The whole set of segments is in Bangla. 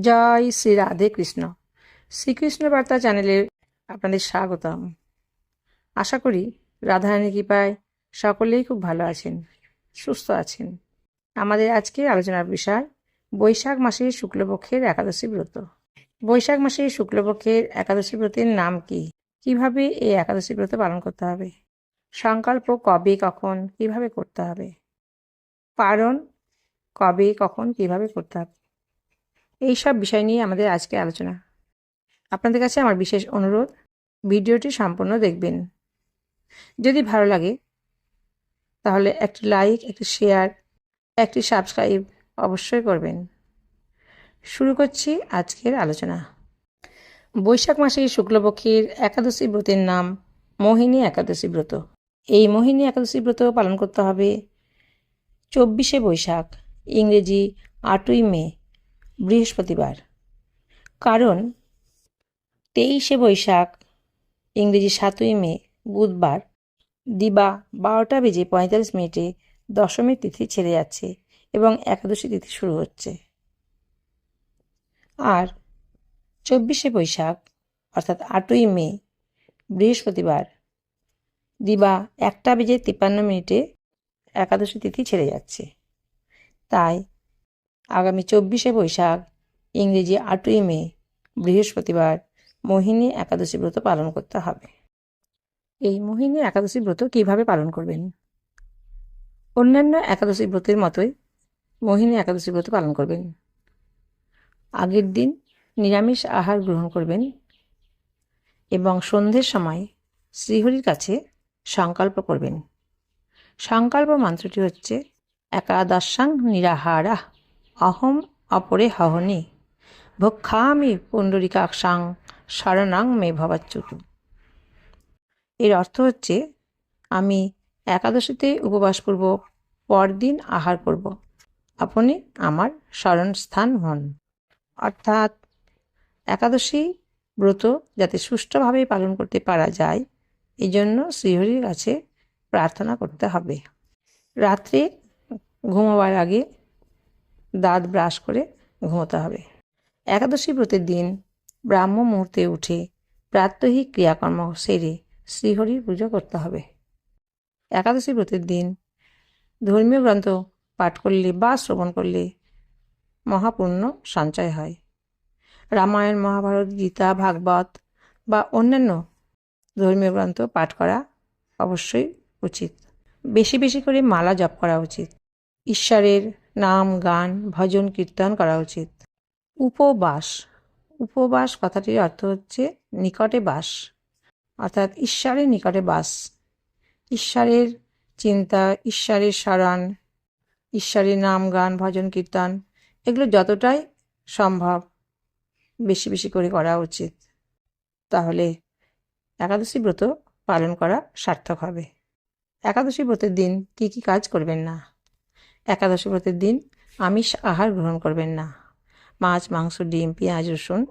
জয় শ্রী রাধে কৃষ্ণ। শ্রীকৃষ্ণ বার্তা চ্যানেলে আপনাদের স্বাগতম। আশা করি রাধারানী কৃপায় সকলেই খুব ভালো আছেন, সুস্থ আছেন। আমাদের আজকের আলোচনার বিষয়, বৈশাখ মাসের শুক্লপক্ষের একাদশী ব্রত। বৈশাখ মাসের শুক্লপক্ষের একাদশী ব্রতের নাম কি? কীভাবে এই একাদশী ব্রত পালন করতে হবে? সংকল্প কবে, কখন, কীভাবে করতে হবে? পারণ কবে, কখন, কীভাবে করতে হবে? এই সব বিষয় নিয়ে আমাদের আজকে আলোচনা। আপনাদের কাছে আমার বিশেষ অনুরোধ, ভিডিওটি সম্পূর্ণ দেখবেন। যদি ভালো লাগে, তাহলে একটি লাইক, একটি শেয়ার, একটি সাবস্ক্রাইব অবশ্যই করবেন। শুরু করছি আজকের আলোচনা। বৈশাখ মাসে শুক্লপক্ষের একাদশী ব্রতের নাম মোহিনী একাদশী ব্রত। এই মোহিনী একাদশী ব্রত পালন করতে হবে চব্বিশে বৈশাখ, ইংরেজি আটই মে বৃহস্পতিবার। কারণ তেইশে বৈশাখ, ইংরেজি সাতই মে, বুধবার দিবা বারোটা বেজে পঁয়তাল্লিশ মিনিটে দশমীর তিথি ছেড়ে যাচ্ছে এবং একাদশী তিথি শুরু হচ্ছে। আর চব্বিশে বৈশাখ, অর্থাৎ আটই মে, বৃহস্পতিবার দিবা একটা বেজে তিপ্পান্ন মিনিটে একাদশী তিথি ছেড়ে যাচ্ছে। তাই আগামী চব্বিশে বৈশাখ, ইংরেজি আটই মে, বৃহস্পতিবার মোহিনী একাদশী ব্রত পালন করতে হবে। এই মোহিনী একাদশী ব্রত কীভাবে পালন করবেন? অন্যান্য একাদশী ব্রতের মতোই মোহিনী একাদশী ব্রত পালন করবেন। আগের দিন নিরামিষ আহার গ্রহণ করবেন এবং সন্ধ্যের সময় শ্রীহরির কাছে সংকল্প করবেন। সংকল্প মন্ত্রটি হচ্ছে, একাদশাং নিরাহারা। অহম অপরে হহনি। ভক্ষামি পুণ্ডরিকাক্ষাং শরণাং মে ভবাচ্যুতু। এর অর্থ হচ্ছে, আমি একাদশীতে উপবাস করব পরদিন আহার করব। আপনি আমার স্মরণস্থান হন। অর্থাৎ, একাদশী ব্রত যাতে সুষ্ঠুভাবে পালন করতে পারা যায় এই জন্য শ্রীহরির কাছে প্রার্থনা করতে হবে। রাত্রে ঘুমোবার আগে দাঁত ব্রাশ করে ঘুমোতে হবে। একাদশী ব্রতের দিন ব্রাহ্ম মুহূর্তে উঠে প্রাত্যহিক ক্রিয়াকর্ম সেরে শ্রীহরির পুজো করতে হবে। একাদশী ব্রতের দিন ধর্মীয় গ্রন্থ পাঠ করলে বা শ্রবণ করলে মহাপুণ্য সঞ্চয় হয়। রামায়ণ, মহাভারত, গীতা, ভাগবত বা অন্যান্য ধর্মীয় গ্রন্থ পাঠ করা অবশ্যই উচিত। বেশি বেশি করে মালা জপ করা উচিত। ঈশ্বরের নাম, গান, ভজন, কীর্তন করা উচিত। উপবাস। উপবাস কথাটির অর্থ হচ্ছে নিকটে বাস, অর্থাৎ ঈশ্বরের নিকটে বাস। ঈশ্বরের চিন্তা, ঈশ্বরের স্মরণ ঈশ্বরের নাম, গান, ভজন, কীর্তন, এগুলো যতটাই সম্ভব বেশি বেশি করে করা উচিত। তাহলে একাদশী ব্রত পালন করা সার্থক হবে। একাদশী ব্রতের দিন কি কি কাজ করবেন না? একাদশী ব্রতের দিন আমিষ আহার গ্রহণ করবেন না। মাছ, মাংস, ডিম, পেঁয়াজ, রসুন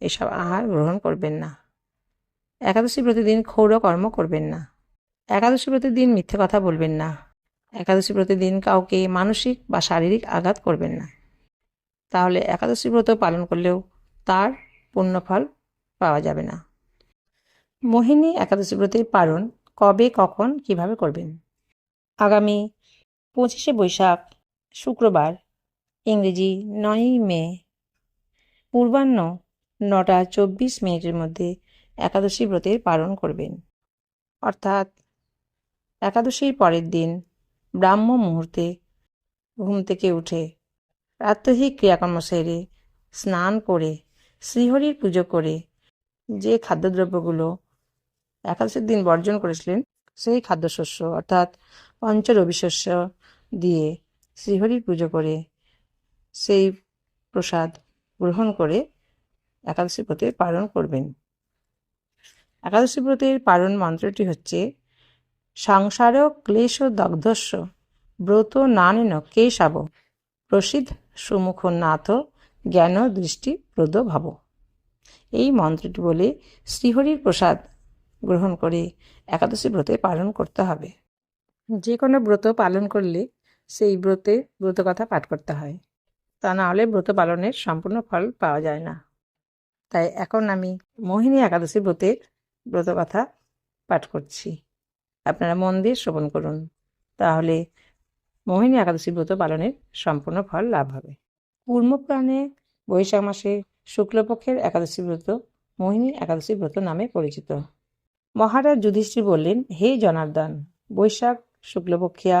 এসব আহার গ্রহণ করবেন না। একাদশী প্রতিদিন ক্ষৌরকর্ম করবেন না। একাদশী প্রতিদিন মিথ্যে কথা বলবেন না। একাদশী প্রতিদিন কাউকে মানসিক বা শারীরিক আঘাত করবেন না। তাহলে একাদশী ব্রত পালন করলেও তার পুণ্যফল পাওয়া যাবে না। মোহিনী একাদশী ব্রতের পালন কবে, কখন, কীভাবে করবেন? আগামী পঁচিশে বৈশাখ, শুক্রবার, ইংরেজি নয়ই মে। পূর্বাহ্ন, নটা চব্বিশ মিনিটের মধ্যে একাদশী ব্রতের পালন করবেন। অর্থাৎ, একাদশীর পরের দিন ব্রাহ্ম মুহূর্তে ঘুম থেকে উঠে প্রাত্যহিক ক্রিয়াকর্ম সেরে স্নান করে, শ্রীহরির পুজো করে যে খাদ্যদ্রব্যগুলো একাদশীর দিন বর্জন করেছিলেন, সেই খাদ্যশস্য, অর্থাৎ পঞ্চরবি শস্য দিয়ে শ্রীহরির পুজো করে সেই প্রসাদ গ্রহণ করে একাদশী ব্রতের পালন করবেন। একাদশী ব্রতের পালন মন্ত্রটি হচ্ছে সংসার ক্লেশ দগ্ধস্য ব্রত নানেন কেশাব প্রসিদ্ধ সুমুখ নাথ জ্ঞান দৃষ্টি প্রদ ভাব। এই মন্ত্রটি বলে শ্রীহরির প্রসাদ গ্রহণ করে একাদশী ব্রতে পালন করতে হবে। যে কোনো ব্রত পালন করলে সেই ব্রতে ব্রত কথা পাঠ করতে হয়। তা না হলে ব্রত পালনের সম্পূর্ণ ফল পাওয়া যায় না। তাই এখন আমি মোহিনী একাদশী ব্রতের ব্রত কথা পাঠ করছি। আপনারা মন দিয়ে শ্রবণ করুন। তাহলে মোহিনী একাদশী ব্রত পালনের সম্পূর্ণ ফল লাভ হবে। কুর্মপুরাণে বৈশাখ মাসে শুক্লপক্ষের একাদশী ব্রত মোহিনী একাদশী ব্রত নামে পরিচিত। মহারাজ যুধিষ্ঠির বললেন, হে জনার্দন, বৈশাখ শুক্লপক্ষিয়া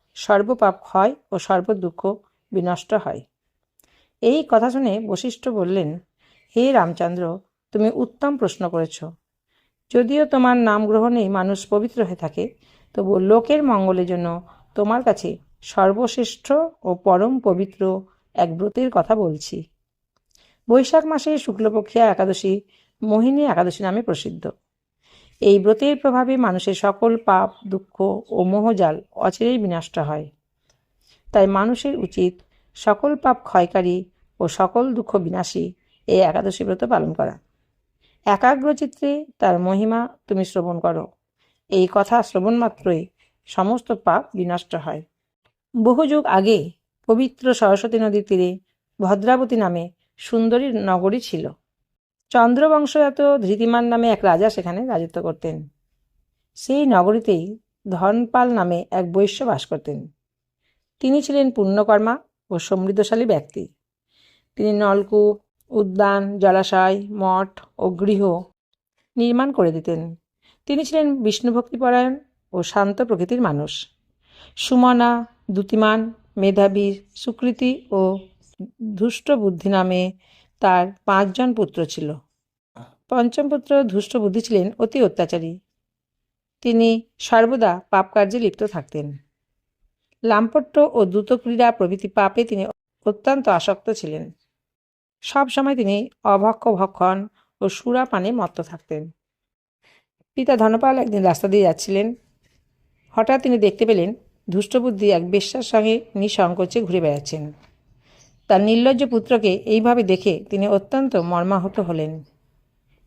সর্বপাপ ক্ষয় ও সর্বদুঃখ বিনষ্ট হয়। এই কথা শুনে বশিষ্ঠ বললেন, হে রামচন্দ্র, তুমি উত্তম প্রশ্ন করেছ। যদিও তোমার নাম গ্রহণেই মানুষ পবিত্র হয়ে থাকে, তবু লোকের মঙ্গলের জন্য তোমার কাছে সর্বশ্রেষ্ঠ ও পরম পবিত্র এক ব্রতের কথা বলছি। বৈশাখ মাসে শুক্লপক্ষিয়া একাদশী মোহিনী একাদশী নামে প্রসিদ্ধ। এই ব্রতের প্রভাবে মানুষের সকল পাপ, দুঃখ ও মোহজাল অচিরেই বিনষ্ট হয়। তাই মানুষের উচিত সকল পাপ ক্ষয়কারী ও সকল দুঃখ বিনাশী এই একাদশী ব্রত পালন করা। একাগ্রচিত্রে তার মহিমা তুমি শ্রবণ করো। এই কথা শ্রবণ মাত্রই সমস্ত পাপ বিনষ্ট হয়। বহু যুগ আগে পবিত্র সরস্বতী নদীর তীরে ভদ্রাবতী নামে সুন্দরী নগরী ছিল। চন্দ্রবংশজাত ধৃতিমান নামে এক রাজা সেখানে রাজত্ব করতেন। সেই নগরীতেই ধনপাল নামে এক বৈশ্য বাস করতেন। তিনি ছিলেন পুণ্যকর্মা ও সমৃদ্ধশালী ব্যক্তি। তিনি নলকূপ, উদ্যান, জলাশয়, মঠ ও গৃহ নির্মাণ করে দিতেন। তিনি ছিলেন বিষ্ণুভক্তিপরায়ণ ও শান্ত প্রকৃতির মানুষ। সুমনা, দ্যুতিমান, মেধাবী, সুকৃতি ও ধুষ্ট বুদ্ধি নামে তার পাঁচজন পুত্র ছিল। পঞ্চম পুত্র ধুষ্ট বুদ্ধি ছিলেন অতি অত্যাচারী। তিনি সর্বদা পাপ কার্যে লিপ্ত থাকতেন। লাম্পট্য ও দ্রুত ক্রীড়া প্রভৃতি পাপে তিনি অত্যন্ত আসক্ত ছিলেন। সব সময় তিনি অভক্ষ ভক্ষণ ও সুরা পানে মত্ত থাকতেন। পিতা ধনপাল একদিন রাস্তা দিয়ে যাচ্ছিলেন। হঠাৎ তিনি দেখতে পেলেন ধুষ্টবুদ্ধি এক বেশ্যার সঙ্গে নিঃসংকোচে ঘুরে বেড়াচ্ছেন। তার নির্লজ্জ পুত্রকে এইভাবে দেখে তিনি অত্যন্ত মর্মাহত হলেন।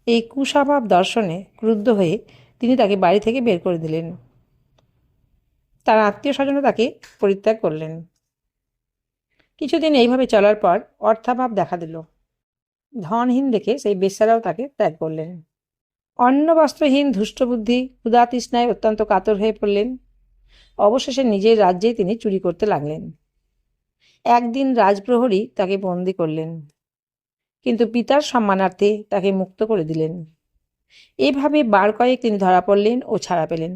এই কুস্বভাব দর্শনে ক্রুদ্ধ হয়ে তিনি তাকে বাড়ি থেকে বের করে দিলেন। তার আত্মীয় স্বজনও তাকে পরিত্যাগ করলেন। কিছুদিন এইভাবে চলার পর অর্থাভাব দেখা দিল। ধনহীন দেখে সেই বেশ্যারাও তাকে ত্যাগ করলেন। অন্ন, বস্ত্রহীন, ধুষ্টবুদ্ধি, উদাতৃষ্ণায় অত্যন্ত কাতর হয়ে পড়লেন। অবশেষে নিজের রাজ্যেই তিনি চুরি করতে লাগলেন। একদিন রাজপ্রহরী তাকে বন্দি করলেন, কিন্তু পিতার সম্মানার্থে তাকে মুক্ত করে দিলেন। এভাবে বার কয়েক তিনি ধরা পড়লেন ও ছাড়া পেলেন।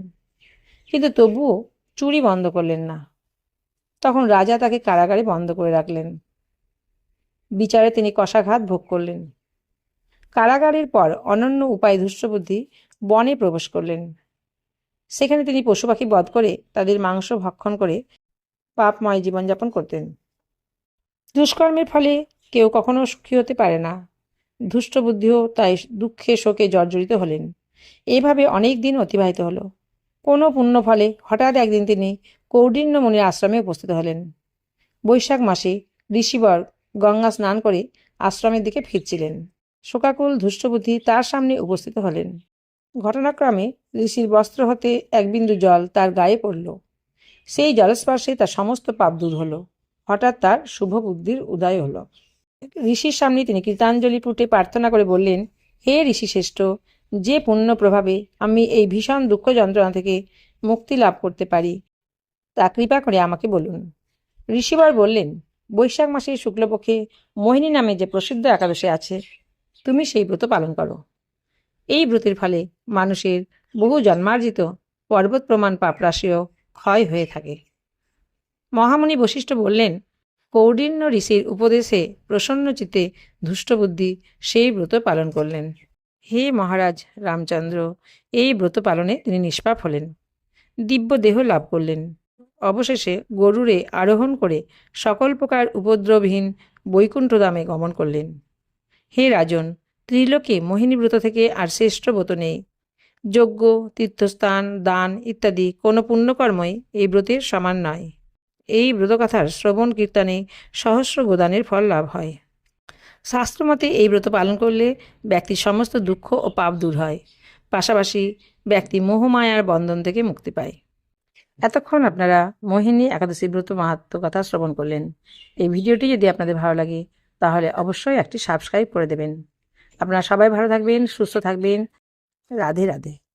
কিন্তু তবুও চুরি বন্ধ করলেন না। তখন রাজা তাকে কারাগারে বন্ধ করে রাখলেন। বিচারে তিনি কষাঘাত ভোগ করলেন। কারাগারের পর অনন্য উপায় দুষ্টবুদ্ধি বনে প্রবেশ করলেন। সেখানে তিনি পশু পাখি বধ করে তাদের মাংস ভক্ষণ করে পাপময় জীবনযাপন করতেন। দুষ্কর্মের ফলে কেউ কখনো সুখী হতে পারে না। দুষ্টবুদ্ধিও তাই দুঃখে শোকে জর্জরিত হলেন। এইভাবে অনেক দিন অতিবাহিত হলো। কোনো পুণ্য ফলে হঠাৎ একদিন তিনি কৌডিন্য মুনির আশ্রমে উপস্থিত হলেন। বৈশাখ মাসে ঋষিবর গঙ্গা স্নান করে আশ্রমের দিকে ফিরছিলেন। শোকাকুল ধুষ্টবুদ্ধি তার সামনে উপস্থিত হলেন। ঘটনাক্রমে ঋষির বস্ত্র হতে এক বিন্দু জল তার গায়ে পড়ল। সেই জলস্পর্শে তার সমস্ত পাপ দূর হলো। হঠাৎ তার শুভ বুদ্ধির উদয় হলো। ঋষির সামনে তিনি কৃতাঞ্জলি পুটে প্রার্থনা করে বললেন, হে ঋষি শ্রেষ্ঠ, যে পুণ্য প্রভাবে আমি এই ভীষণ দুঃখ যন্ত্রণা থেকে মুক্তি লাভ করতে পারি, তা কৃপা করে আমাকে বলুন। ঋষিবর বললেন, বৈশাখ মাসে শুক্লপক্ষে মোহিনী নামে যে প্রসিদ্ধ একাদশী আছে, তুমি সেই ব্রত পালন করো। এই ব্রতের ফলে মানুষের বহু জন্মার্জিত পর্বত প্রমাণ পাপরাশিও ক্ষয় হয়ে থাকে। মহামুনি বশিষ্ঠ বললেন, কৌডিন্য ঋষির উপদেশে প্রসন্নচিত্তে ধুষ্টবুদ্ধি সেই ব্রত পালন করলেন। হে মহারাজ রামচন্দ্র, এই ব্রত পালনে তিনি নিষ্পাপ হলেন। দিব্য দেহ লাভ করলেন। অবশেষে গরুরে আরোহণ করে সকল প্রকার উপদ্রবহীন বৈকুণ্ঠধামে গমন করলেন। হে রাজন, ত্রিলোকে মোহিনী ব্রত থেকে আর শ্রেষ্ঠ ব্রত নেই। যজ্ঞ, তীর্থস্থান, দান ইত্যাদি কোনো পুণ্যকর্মই এই ব্রতের সমান নয়। এই ব্রতকথার শ্রবণ কীর্তনে সহস্র গোদানের ফল লাভ হয়। শাস্ত্রমতে এই ব্রত পালন করলে ব্যক্তির সমস্ত দুঃখ ও পাপ দূর হয়। পাশাপাশি ব্যক্তি মোহমায়ার বন্ধন থেকে মুক্তি পায়। এতক্ষণ আপনারা মোহিনী একাদশী ব্রত মাহাত্ম কথা শ্রবণ করলেন। এই ভিডিওটি যদি আপনাদের ভালো লাগে, তাহলে অবশ্যই একটি সাবস্ক্রাইব করে দেবেন। আপনারা সবাই ভালো থাকবেন, সুস্থ থাকবেন। রাধে রাধে।